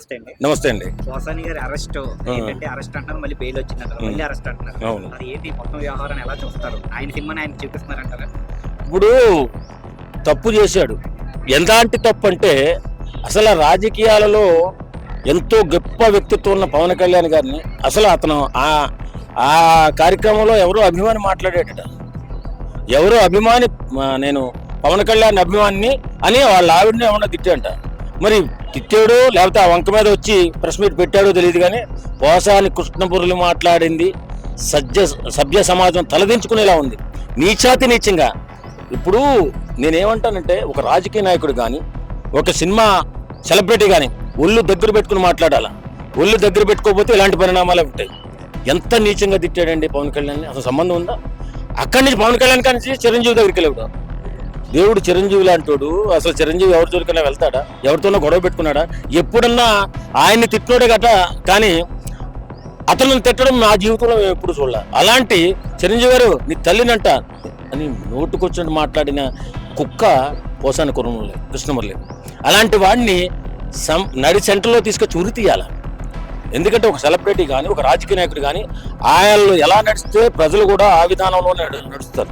నమస్తే అండి. నమస్తే అండి. పోసాని గారి అరెస్ట్ ఏంటంటే అరెస్ట్ అంటారు మళ్ళీ బెయిల్ వచ్చింది అంటారు మళ్ళీ అరెస్ట్ అంటున్నారు. అది ఏంటి? మొత్తం వ్యవహారాన్ని ఎలా చూస్తారు? ఆయన సినిమాని ఆయన చూపిస్తున్నారంటారా ఇప్పుడు తప్పు చేశాడు. ఎలాంటి తప్పు అంటే అసలు రాజకీయాలలో ఎంతో గొప్ప వ్యక్తిత్వం ఉన్న పవన్ కళ్యాణ్ గారిని అసలు అతను ఆ ఆ కార్యక్రమంలో ఎవరో అభిమాని మాట్లాడేటట. ఎవరో అభిమాని నేను పవన్ కళ్యాణ్ అభిమానిని అని వాళ్ళ ఆవిడని ఏమన్నా తిట్టాడంట మరి తిట్టాడు లేకపోతే ఆ వంక మీద వచ్చి ప్రెస్ మీట్ పెట్టాడో తెలియదు కానీ పోసాని కృష్ణపురులు మాట్లాడింది. సజ్జ సభ్య సమాజం తలదించుకునేలా ఉంది. నీచాతి నీచంగా. ఇప్పుడు నేనేమంటానంటే ఒక రాజకీయ నాయకుడు కానీ ఒక సినిమా సెలబ్రిటీ కానీ ఒళ్ళు దగ్గర పెట్టుకుని మాట్లాడాలా. ఒళ్ళు దగ్గర పెట్టుకోకపోతే ఇలాంటి పరిణామాలే ఉంటాయి? ఎంత నీచంగా తిట్టాడండి పవన్ కళ్యాణ్ అసలు సంబంధం ఉందా? అక్కడి నుంచి పవన్ కళ్యాణ్ కానీ చిరంజీవి దగ్గరికి వెళ్ళాడు దేవుడు చిరంజీవి లాంటోడు అసలు చిరంజీవి ఎవరి జోలికైనా వెళ్తాడా? ఎవరితోనో గొడవ పెట్టుకున్నాడా? ఎప్పుడన్నా ఆయన్ని తిట్టినోడే గట కానీ అతను తిట్టడం నా జీవితంలో మేము ఎప్పుడు చూడలే. అలాంటి చిరంజీవి గారు నీ తల్లినంట అని నోటుకొచ్చినట్టు మాట్లాడిన కుక్క పోసాని కుర్రమురళి కృష్ణమురళి. అలాంటి వాడిని సం నడి సెంటర్లో తీసుకొచ్చి ఉరి తీయాల? ఎందుకంటే ఒక సెలబ్రిటీ కానీ ఒక రాజకీయ నాయకుడు కానీ ఆయనలో ఎలా నడిస్తే ప్రజలు కూడా ఆ విధానంలోనే నడుస్తారు.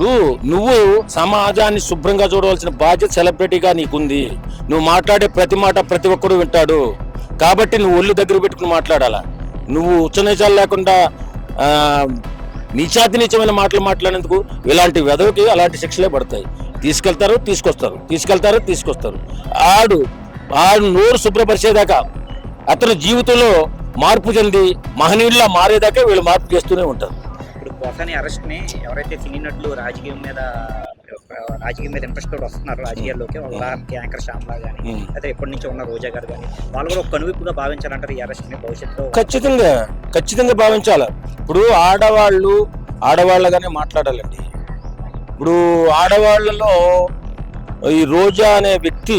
ఇప్పుడు నువ్వు సమాజాన్ని శుభ్రంగా చూడవలసిన బాధ్యత సెలబ్రిటీగా నీకుంది. నువ్వు మాట్లాడే ప్రతి మాట ప్రతి ఒక్కరు వింటాడు. కాబట్టి నువ్వు ఒళ్ళు దగ్గర పెట్టుకుని మాట్లాడాలా? నువ్వు ఉచ్చనీచాలు లేకుండా ఆ, నీచాతి నీచమైన మాటలు మాట్లాడేందుకు ఇలాంటి వెదవికి అలాంటి శిక్షలే పడతాయి. తీసుకెళ్తారు తీసుకొస్తారు. తీసుకెళ్తారు తీసుకొస్తారు. ఆడు ఆడు నోరు శుభ్రపరిచేదాకా అతని జీవితంలో మార్పు చెంది మహనీయుల్లా మారేదాకా వీళ్ళు మార్పు చేస్తూనే ఉంటారు. ఇప్పుడు పోసాని అరెస్ట్ని ఎవరైతే సినీ నటులు రాజకీయం మీద రాజకీయం మీద ఇంట్రెస్ట్ తోటి వస్తున్నారు రాజకీయాల్లోకి ఉదాహరణకి యాంకర్ శ్యామ్లా కానీ. అయితే ఎప్పటి నుంచో ఉన్న రోజా గారు కానీ వాళ్ళు కూడా ఒక కనువిప్పుగా భావించాలంటారు ఈ అరెస్ట్ని భవిష్యత్తులో. ఖచ్చితంగా ఖచ్చితంగా భావించాలి. ఇప్పుడు ఆడవాళ్ళు ఆడవాళ్ళగానే మాట్లాడాలండి. ఇప్పుడు ఆడవాళ్ళలో ఈ రోజా అనే వ్యక్తి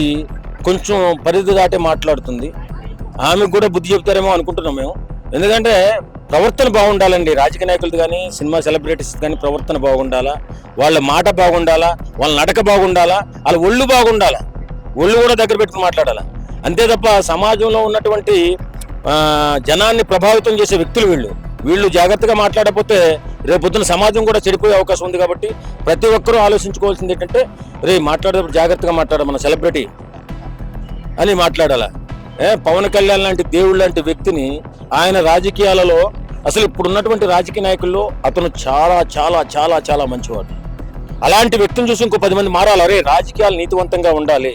కొంచెం పరిధి దాటి మాట్లాడుతుంది. ఆమెకు కూడా బుద్ధి చెప్తారేమో అనుకుంటున్నాం మేము. ఎందుకంటే ప్రవర్తన బాగుండాలండి. రాజకీయ నాయకులది కానీ సినిమా సెలబ్రిటీస్ కానీ ప్రవర్తన బాగుండాలా? వాళ్ళ మాట బాగుండాలా? వాళ్ళ నడక బాగుండాలా? వాళ్ళ ఒళ్ళు బాగుండాలా? ఒళ్ళు కూడా దగ్గర పెట్టుకుని మాట్లాడాలా? అంతే తప్ప సమాజంలో ఉన్నటువంటి జనాన్ని ప్రభావితం చేసే వ్యక్తులు వీళ్ళు. వీళ్ళు జాగ్రత్తగా మాట్లాడకపోతే రేపొద్దున సమాజం కూడా చెడిపోయే అవకాశం ఉంది కాబట్టి ప్రతి ఒక్కరూ ఆలోచించుకోవాల్సింది ఏంటంటే రే మాట్లాడేటప్పుడు జాగ్రత్తగా మాట్లాడ మన సెలబ్రిటీ అని మాట్లాడాల? ఏ పవన్ కళ్యాణ్ లాంటి దేవుడు లాంటి వ్యక్తిని ఆయన రాజకీయాలలో అసలు ఇప్పుడు ఉన్నటువంటి రాజకీయ నాయకుల్లో అతను చాలా చాలా చాలా చాలా మంచివాడు. అలాంటి వ్యక్తిని చూసి ఇంకో పది మంది మారాలి? అరే రాజకీయాలు నీతివంతంగా ఉండాలి.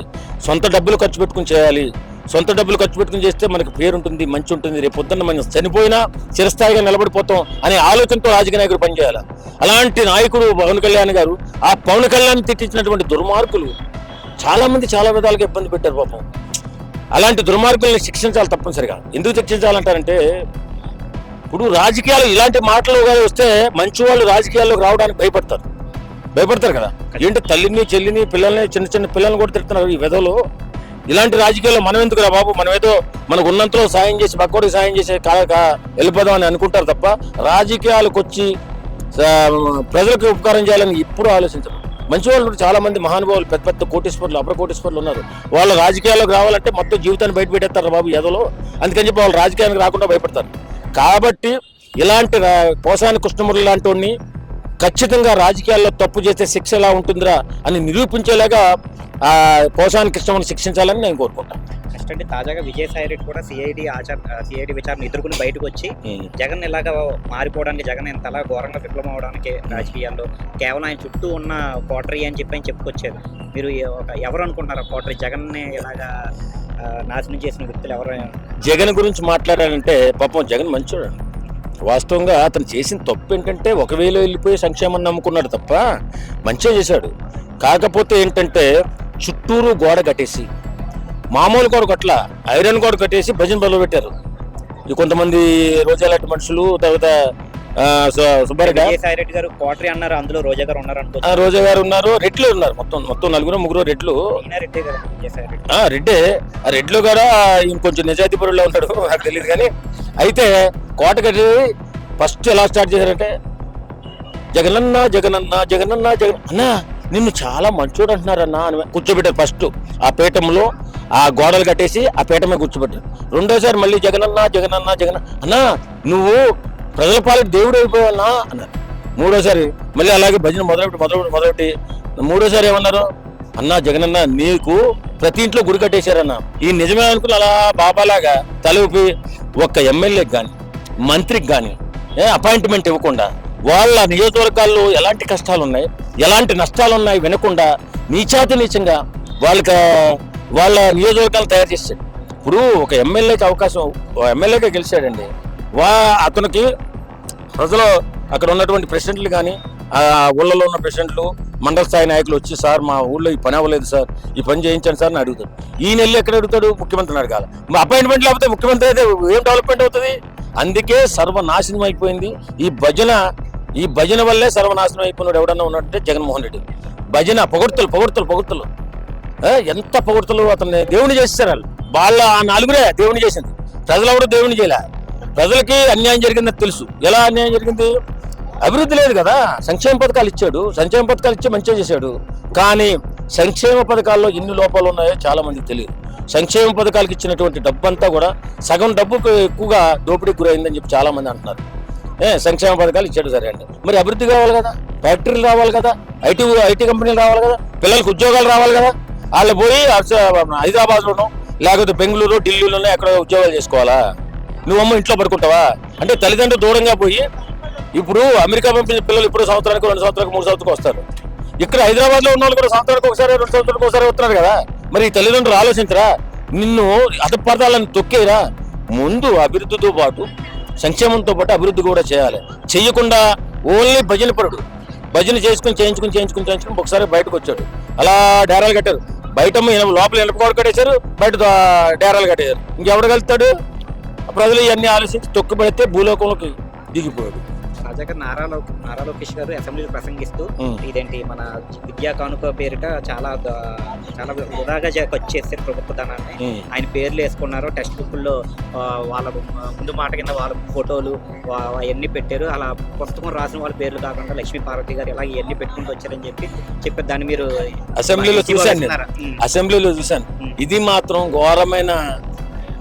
సొంత డబ్బులు ఖర్చు పెట్టుకుని చేయాలి. సొంత డబ్బులు ఖర్చు పెట్టుకుని చేస్తే మనకి పేరు ఉంటుంది మంచి ఉంటుంది రేపు పొద్దున్న మనం చనిపోయినా చిరస్థాయిగా నిలబడిపోతాం అనే ఆలోచనతో రాజకీయ నాయకుడు పనిచేయాలి? అలాంటి నాయకుడు పవన్ కళ్యాణ్ గారు ఆ పవన్ కళ్యాణ్ తిట్టించినటువంటి దుర్మార్గులు చాలా మంది చాలా విధాలుగా ఇబ్బంది పెట్టారు పాపం. అలాంటి దుర్మార్గుల్ని శిక్షించాలి తప్పనిసరిగా. ఎందుకు శిక్షించాలంటారంటే ఇప్పుడు రాజకీయాలు ఇలాంటి మాటలు కానీ వస్తే మంచి వాళ్ళు రాజకీయాల్లోకి రావడానికి భయపడతారు. భయపడతారు కదా. ఏంటి తల్లిని చెల్లిని పిల్లల్ని చిన్న చిన్న పిల్లల్ని కూడా తిడుతున్నారు ఈ విధంలో ఇలాంటి రాజకీయాల్లో మనం ఎందుకు రా బాబు? మనం ఏదో మనకు ఉన్నంతలో సాయం చేసి పక్కోడికి సాయం చేసే కా కా- వెళ్ళిపోదాం అని అనుకుంటారు తప్ప రాజకీయాలకు వచ్చి ప్రజలకు ఉపకారం చేయాలని ఇప్పుడు ఆలోచించరు. మంచి వాళ్ళు కూడా చాలా మంది మహానుభావులు పెద్ద పెద్ద కోటీశ్వర్లు అప్ర కోటీశ్వర్లు ఉన్నారు. వాళ్ళు రాజకీయాల్లోకి రావాలంటే మొత్తం జీవితాన్ని బయట పెట్టేస్తారు బాబు ఎదలో అందుకని చెప్పి వాళ్ళు రాజకీయానికి రాకుండా భయపడతారు. కాబట్టి ఇలాంటి పోసాని కృష్ణమురళి లాంటి వాడిని ఖచ్చితంగా రాజకీయాల్లో తప్పు చేస్తే శిక్ష ఎలా ఉంటుందిరా అని నిరూపించేలాగా ఆ పోసాని కృష్ణముని శిక్షించాలని నేను కోరుకుంటాను నెక్స్ట్ అంటే తాజాగా విజయసాయి రెడ్డి కూడా సిఐడి ఆచార సిఐడి విచారణ ఎదుర్కొని బయటకు వచ్చి జగన్ ఇలాగా మారిపోవడానికి జగన్ ఇంతలా ఘోరంగా విప్లవం అవడానికి రాజకీయాల్లో కేవలం ఆయన చుట్టూ ఉన్న కోటరీ అని చెప్పి ఆయన చెప్పుకొచ్చారు. మీరు ఎవరు అనుకుంటున్నారు కోటరీ? జగన్ ఇలాగా నాశనం చేసిన వ్యక్తులు ఎవరైనా జగన్ గురించి మాట్లాడాలంటే పాపం జగన్ మంచోడు. వాస్తవంగా అతను చేసిన తప్పు ఏంటంటే ఒకవేళ వెళ్ళిపోయి సంక్షేమం నమ్ముకున్నాడు తప్ప మంచిగా చేశాడు. కాకపోతే ఏంటంటే చుట్టూరు గోడ కట్టేసి మామూలు గోడ కొట్ల ఐరన్ గోడ కట్టేసి భజన బదులు పెట్టారు. ఈ కొంతమంది రోజాలాంటి మనుషులు తర్వాత సుబ్బారెడ్డి రెడ్డి గారు కోటరీ అన్నారు అందులో రోజా గారు ఉన్నారు అనుకో రోజా గారు ఉన్నారు రెడ్లు ఉన్నారు మొత్తం మొత్తం నలుగురు ముగ్గురు రెడ్లు. రెడ్డి ఆ రెడ్డే. ఆ రెడ్లో కూడా ఇంకొంచెం నిజాయితీ పరుల్లో ఉంటాడు నాకు తెలియదు కానీ. అయితే కోట కట్టి ఫస్ట్ ఎలా స్టార్ట్ చేశారంటే జగనన్న జగనన్న జగనన్న జగన్ అన్నా నిన్ను చాలా మంచోడు అంటున్నారన్నా అని కూర్చోబెట్టారు ఫస్ట్. ఆ పీఠంలో ఆ గోడలు కట్టేసి ఆ పీఠం మీద కూర్చోబెట్టారు. రెండోసారి మళ్ళీ జగనన్న జగనన్న జగన్ అన్నా నువ్వు ప్రజల పాలిట దేవుడు అయిపోయావన్నా అన్నారు. మూడోసారి మళ్ళీ అలాగే భజన మొదలుపెట్టి మొదలుపెట్టి మొదలుపెట్టి మూడోసారి ఏమన్నారు? అన్నా జగనన్న నీకు ప్రతి ఇంట్లో గుడి కట్టేశారన్న. ఈ నిజమే అనుకుని అలా బాబాలాగా తల ఊపి ఒక్క ఎమ్మెల్యేకి కానీ మంత్రికి కానీ అపాయింట్మెంట్ ఇవ్వకుండా వాళ్ళ నియోజకవర్గాల్లో ఎలాంటి కష్టాలు ఉన్నాయి ఎలాంటి నష్టాలు ఉన్నాయి వినకుండా నీచాతి నీచంగా వాళ్ళకి వాళ్ళ నియోజకవర్గాలు తయారు చేశాడు ఇప్పుడు ఒక ఎమ్మెల్యేకి అవకాశం ఎమ్మెల్యేగా గెలిచాడండి. వా అతనికి ప్రజలు అక్కడ ఉన్నటువంటి ప్రెసిడెంట్లు కానీ ఆ ఊళ్ళలో ఉన్న ప్రెసిడెంట్లు మండల స్థాయి నాయకులు వచ్చి సార్ మా ఊళ్ళో ఈ పని అవ్వలేదు సార్. ఈ పని చేయించండి సార్ అని అడుగుతాడు ఈ వెళ్ళి ఎక్కడ అడుగుతాడు? ముఖ్యమంత్రిని అడగాల. మా అపాయింట్మెంట్ లేకపోతే ముఖ్యమంత్రి అయితే ఏం డెవలప్మెంట్ అవుతుంది? అందుకే సర్వనాశనం అయిపోయింది. ఈ భజన ఈ భజన వల్లే సర్వనాశనం అయిపోయినాడు ఎవడన్నా ఉన్నట్టే జగన్మోహన్ రెడ్డి. భజన పొగడ్తలు పొగడ్తలు పొగడ్తలు. ఎంత పొగడ్తలు అతన్ని దేవుని చేస్తారు వాళ్ళు. వాళ్ళ ఆ నలుగురే దేవుని చేసింది. ప్రజలు ఎవరు దేవుని చేయలే? ప్రజలకి అన్యాయం జరిగిందని తెలుసు. ఎలా అన్యాయం జరిగింది? అభివృద్ధి లేదు కదా. సంక్షేమ పథకాలు ఇచ్చాడు. సంక్షేమ పథకాలు ఇచ్చి మంచిగా చేశాడు. కానీ సంక్షేమ పథకాల్లో ఎన్ని లోపాలు ఉన్నాయో చాలా మందికి తెలియదు. సంక్షేమ పథకాలకు ఇచ్చినటువంటి డబ్బు అంతా కూడా సగం డబ్బుకు ఎక్కువగా దోపిడీకి గురైందని చెప్పి చాలా మంది అంటున్నారు. ఏ సంక్షేమ పథకాలు ఇచ్చాడు సరే అండి మరి అభివృద్ధి కావాలి కదా. ఫ్యాక్టరీలు రావాలి కదా. ఐటీ ఐటీ కంపెనీలు రావాలి కదా. పిల్లలకు ఉద్యోగాలు రావాలి కదా. వాళ్ళు పోయి హైదరాబాద్లోనో లేకపోతే బెంగళూరు ఢిల్లీలోనో ఎక్కడ ఉద్యోగాలు చేసుకోవాలా? నువ్వమ్మ ఇంట్లో పడుకుంటావా? అంటే తల్లిదండ్రులు దూరంగా పోయి ఇప్పుడు అమెరికా పంపించిన పిల్లలు ఇప్పుడు సంవత్సరానికి రెండు సంవత్సరాలకు మూడు సంవత్సరాలకు వస్తారు. ఇక్కడ హైదరాబాద్లో ఉన్న వాళ్ళు కూడా సంవత్సరానికి ఒకసారి రెండు సంవత్సరాలకు ఒకసారి వస్తున్నారు కదా. మరి తల్లిదండ్రులు ఆలోచించరా? నిన్ను అధపదాలను తొక్కేరా? ముందు అభివృద్ధితో పాటు సంక్షేమంతో పాటు అభివృద్ధి కూడా చేయాలి. చెయ్యకుండా ఓన్లీ భజన పరుడు. భజన చేసుకుని చేయించుకుని చేయించుకుని చేయించుకుని ఒకసారి బయటకు వచ్చాడు. అలా డేరాలు కట్టారు. బయట లోపల ఇనుప కట్టేశారు బయట డేరాలు కట్టేశారు. ఇంకెవడు కలుతాడు ప్రజలు ఇవన్నీ ఆలోచించి తొక్కుపడితే భూలోకంలోకి దిగిపోయాడు తాజాగా నారా లో- నారా లోకేష్ గారు అసెంబ్లీలో ప్రసంగిస్తూ. ఇదేంటి మన విద్యా కానుక పేరిట చాలా చాలా వృధాగా ఖర్చు చేస్తారు ప్రభుత్వ ధనాన్ని. ఆయన పేర్లు వేసుకున్నారు టెక్స్ట్ బుక్లో వాళ్ళ ముందు మాట కింద వాళ్ళ ఫోటోలు అవన్నీ పెట్టారు అలా పుస్తకం రాసిన వాళ్ళ పేర్లు కాకుండా లక్ష్మీ పార్వతి గారు ఇలా ఇవన్నీ పెట్టుకుంటూ వచ్చారని చెప్పి చెప్పి దాన్ని మీరు అసెంబ్లీలో చూశాను? ఉం. అసెంబ్లీలో చూశాను ఉం. ఇది మాత్రం ఘోరమైన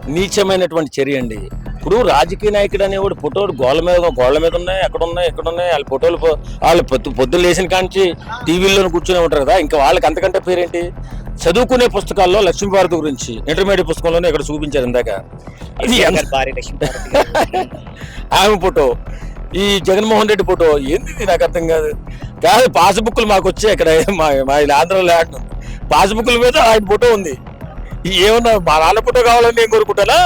నీచమైనటువంటి చర్య అండి ఇప్పుడు రాజకీయ నాయకుడు అనేవాడు ఫోటోలు గోళ్ళ మీద గోళ్ళ మీద ఉన్నాయి ఎక్కడ ఉన్నాయి ఎక్కడ ఉన్నాయి వాళ్ళ ఫోటోలు వాళ్ళు పొద్దు పొద్దున్న లేచిన కాంచి టీవీల్లో కూర్చొని ఉంటారు కదా ఇంకా వాళ్ళకి అంతకంటే పేరేంటి? చదువుకునే పుస్తకాల్లో లక్ష్మీభారతి గురించి ఇంటర్మీడియట్ పుస్తకంలోనే ఇక్కడ చూపించారు ఇందాక. ఇది. ఆమె ఫోటో ఈ జగన్మోహన్ రెడ్డి ఫోటో ఏంది నాకు అర్థం కాదు. కాదు పాస్బుక్లు మాకు వచ్చాయి ఇక్కడ మా మా ఆంధ్రలో పాస్బుక్ల మీద ఆయన ఫోటో ఉంది. ఏమన్నా మా నాన్న ఫోటో కావాలని నేను కోరుకుంటానా?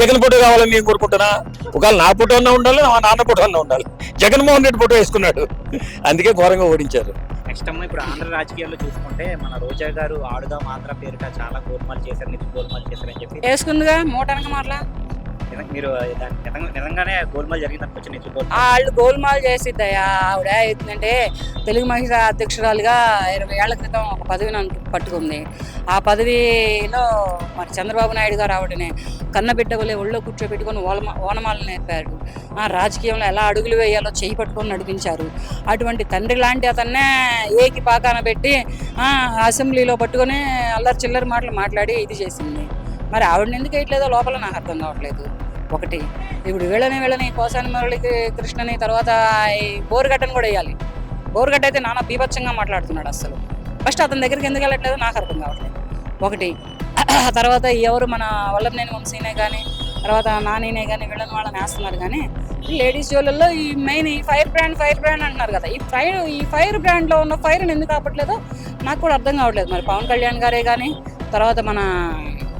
జగన్ ఫోటో కావాలని నేను కోరుకుంటానా? ఒకవేళ నా ఫోటో అన్నా ఉండాలి మా నాన్న ఫోటో అన్నా ఉండాలి. జగన్మోహన్ రెడ్డి ఫోటో వేసుకున్నాడు. అందుకే ఘోరంగా ఓడించారు. నెక్స్ట్ అమ్మ ఇప్పుడు ఆంధ్ర రాజకీయాల్లో చూసుకుంటే మన రోజా గారు ఆడుదాం ఆంధ్ర పేరిట చాలా గోల్మాల్ చేశారు నిధులు గోల్మాల్ చేశారని చెప్పి. వేసుకుందిగా మూటనక మాటలా నిజంగా మీరు నిజంగానే గోల్మాల్ జరిగింది వాళ్ళు గోల్మాల్ చేసిద్దయ్యా. ఆవిడ ఏంటంటే తెలుగు మహిళా అధ్యక్షురాలుగా ఇరవై ఏళ్ళ క్రితం ఒక పదవిని పట్టుకుంది. ఆ పదవిలో మరి చంద్రబాబు నాయుడు గారు ఆవిడని కన్నబిడ్డవలే ఒళ్ళో కూర్చోబెట్టుకొని ఓలమా ఓనమాలు నేర్పారు. ఆ రాజకీయంలో ఎలా అడుగులు వేయాలో చేయి పట్టుకొని నడిపించారు. అటువంటి తండ్రి లాంటి అతన్నే ఏకి పాకాన పెట్టి అసెంబ్లీలో పట్టుకొని అల్లరి చిల్లరి మాటలు మాట్లాడి ఇది చేసింది. మరి ఆవిడని ఎందుకు వేయట్లేదో లోపల నాకు అర్థం కావట్లేదు. ఒకటి ఇప్పుడు వీళ్ళని వీళ్ళని కోసాని మురళి కృష్ణని తర్వాత ఈ బోరుగట్టని కూడా వేయాలి. బోరుగడ్డ అయితే నానా బీభత్సంగా మాట్లాడుతున్నాడు అసలు ఫస్ట్ అతని దగ్గరికి ఎందుకు వెళ్ళట్లేదో నాకు అర్థం కావట్లేదు. ఒకటి తర్వాత ఎవరు మన వల్లభనేని వంశీనే కానీ తర్వాత నానినే కానీ వీళ్ళని వాళ్ళని వేస్తున్నారు కానీ లేడీస్ జోలల్లో ఈ మెయిన్ ఈ ఫైర్ బ్రాండ్ ఫైర్ బ్రాండ్ అంటున్నారు కదా. ఈ ఫైర్ ఈ ఫైర్ బ్రాండ్లో ఉన్న ఫైర్ని ఎందుకు కావట్లేదో నాకు కూడా అర్థం కావట్లేదు. మరి పవన్ కళ్యాణ్ గారే కానీ తర్వాత మన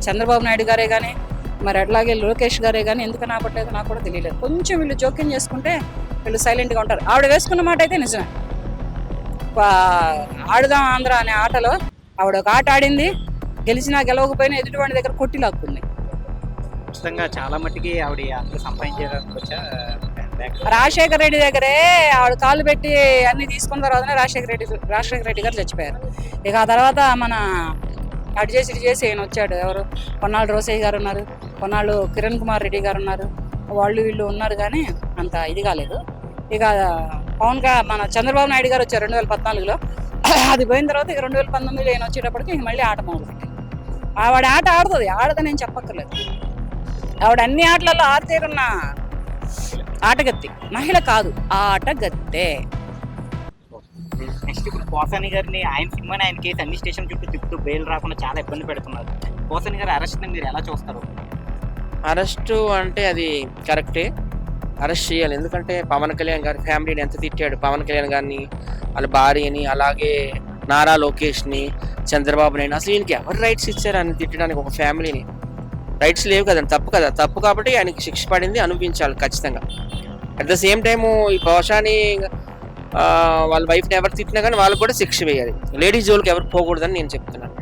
చంద్రబాబు నాయుడు గారే కానీ మరి అట్లాగే లోకేష్ గారే కానీ ఎందుకు ఆపట్లేదు నాకు కూడా తెలియలేదు. కొంచెం వీళ్ళు జోక్యం చేసుకుంటే వీళ్ళు సైలెంట్గా ఉంటారు. ఆవిడ వేసుకున్న మాట అయితే నిజమే. ఆడుదాం ఆంధ్ర అనే ఆటలో ఆవిడ ఒక ఆట ఆడింది. గెలిచినా గెలవకపోయినా ఎదుటివాడి దగ్గర కొట్టి లాక్కుంది. ఖచ్చితంగా చాలా మట్టికి ఆవిడ సంపాదించడానికి వచ్చా? రాజశేఖర రెడ్డి దగ్గరే ఆవిడ కాళ్ళు పెట్టి అన్ని తీసుకున్న తర్వాతనే రాజశేఖర రెడ్డి రాజశేఖర రెడ్డి గారు చచ్చిపోయారు. ఇక ఆ తర్వాత మన అటు చేసి ఇటు చేసి ఈయన వచ్చాడు. ఎవరు? కొన్నాళ్ళు రోసయ్య గారు ఉన్నారు. కొన్నాళ్ళు కిరణ్ కుమార్ రెడ్డి గారు ఉన్నారు. వాళ్ళు వీళ్ళు ఉన్నారు కానీ అంత ఇది కాలేదు. ఇక పవన్ మన చంద్రబాబు నాయుడు గారు వచ్చారు రెండు వేల పద్నాలుగులో. అది పోయిన తర్వాత ఇక రెండు వేల పంతొమ్మిదిలో ఆయన వచ్చేటప్పటికి ఇంక మళ్ళీ ఆట మొదలుపెట్టింది ఆవిడ ఆట ఆడుతుంది. ఆడదని నేను చెప్పక్కర్లేదు. ఆవిడ అన్ని ఆటలలో ఆరితేరున్న ఆటగత్తి. మహిళ కాదు ఆటగత్తే. నెక్స్ట్ ఇప్పుడు పోసాని గారిని ఆయన సినిమాని ఆయన కేసు అన్ని స్టేషన్ చుట్టూ తిప్పుతూ బెయిల్ రాకుండా చాలా ఇబ్బంది పెడుతున్నారు. పోసాని గారి అరెస్ట్ మీరు ఎలా చూస్తారు? అరెస్టు అంటే అది కరెక్టే. అరెస్ట్ చేయాలి. ఎందుకంటే పవన్ కళ్యాణ్ గారి ఫ్యామిలీని ఎంత తిట్టాడు? పవన్ కళ్యాణ్ గారిని వాళ్ళ భార్యని అలాగే నారా లోకేష్ని చంద్రబాబు నాయుడు అసలు ఈయనకి ఎవరు రైట్స్ ఇచ్చారు? అని తిట్టడానికి ఒక ఫ్యామిలీని. రైట్స్ లేవు కదా తప్పు కదా. తప్పు కాబట్టి ఆయనకి శిక్ష పడింది అనుభవించాలి ఖచ్చితంగా. అట్ ద సేమ్ టైము ఈ పోషాని వాళ్ళ వైఫ్ని ఎవరు తిట్టినా కానీ వాళ్ళకి కూడా శిక్ష వేయాలి. లేడీస్ జోలికి ఎవరు పోకూడదని నేను చెప్తున్నాను.